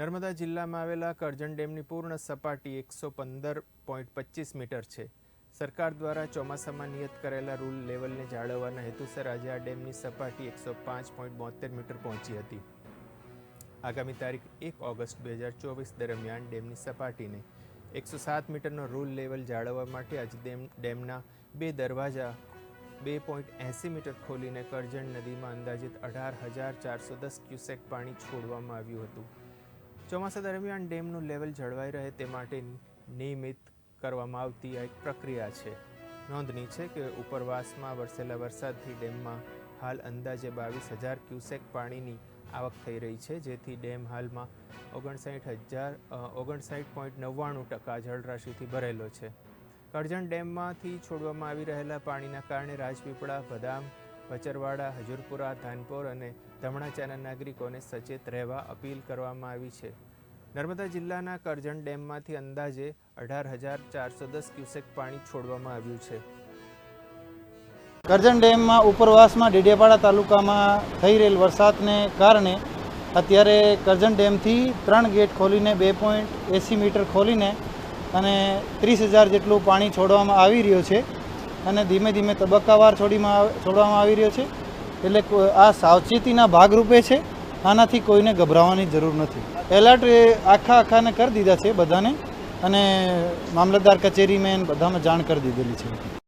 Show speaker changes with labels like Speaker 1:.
Speaker 1: નર્મદા જિલ્લામાં આવેલા કરજણ ડેમની પૂર્ણ સપાટી એકસો પંદર પોઈન્ટ પચીસ મીટર છે. સરકાર દ્વારા ચોમાસામાં નિયત કરેલા રૂલ લેવલને જાળવવાના હેતુસર આજે આ ડેમની સપાટી એકસો પાંચ પોઈન્ટ બોતેર મીટર પહોંચી હતી. આગામી તારીખ એક ઓગસ્ટ બે હજાર ચોવીસ દરમિયાન ડેમની સપાટીને એકસો સાત મીટરનો રૂલ લેવલ જાળવવા માટે આજે ડેમ, ડેમના બે દરવાજા બે પોઈન્ટ એંસી મીટર ખોલીને કરજણ નદીમાં અંદાજિત અઢાર હજાર ચારસો દસ ક્યુસેક પાણી છોડવામાં આવ્યું હતું. ચોમાસા દરમિયાન ડેમનું લેવલ જળવાઈ રહે તે માટે નિયમિત કરવામાં આવતી આ એક પ્રક્રિયા છે. નોંધની છે કે ઉપરવાસમાં વરસેલા વરસાદથી ડેમમાં હાલ અંદાજે બાવીસ હજાર ક્યુસેક પાણીની આવક થઈ રહી છે, જેથી ડેમ હાલમાં ઓગણસાઠ હજાર ઓગણસાઠ પોઈન્ટ નવ્વાણું ટકા જળરાશિથી ભરેલો છે. કરજણ ડેમમાંથી છોડવામાં આવી રહેલા પાણીના કારણે રાજપીપળા, બદામ ભચરવાડા હજુરપુરા, ધાનપોર અને ધમણાચાના નાગરિકોને સચેત રહેવા અપીલ કરવામાં આવી છે. નર્મદા જિલ્લાના કરજણ ડેમમાંથી અંદાજે અઢાર હજાર ચારસો દસ ક્યુસેક પાણી છોડવામાં આવ્યું છે.
Speaker 2: કરજણ ડેમમાં ઉપરવાસમાં ડેડિયાપાડા તાલુકામાં થઈ રહેલ વરસાદને કારણે અત્યારે કરજણ ડેમથી ત્રણ ગેટ ખોલીને બે પોઈન્ટ એંસી મીટર ખોલીને અને ત્રીસ હજાર જેટલું પાણી છોડવામાં આવી રહ્યું છે. અને ધીમે ધીમે તબક્કાવાર છોડીમાં છોડવામાં આવી રહ્યો છે. એટલે આ સાવચેતીના ભાગરૂપે છે. આનાથી કોઈને ગભરાવાની જરૂર નથી. એલર્ટ આખા આખાને કરી દીધા છે બધાને. અને મામલતદાર કચેરીમાં બધામાં જાણ કરી દીધેલી છે.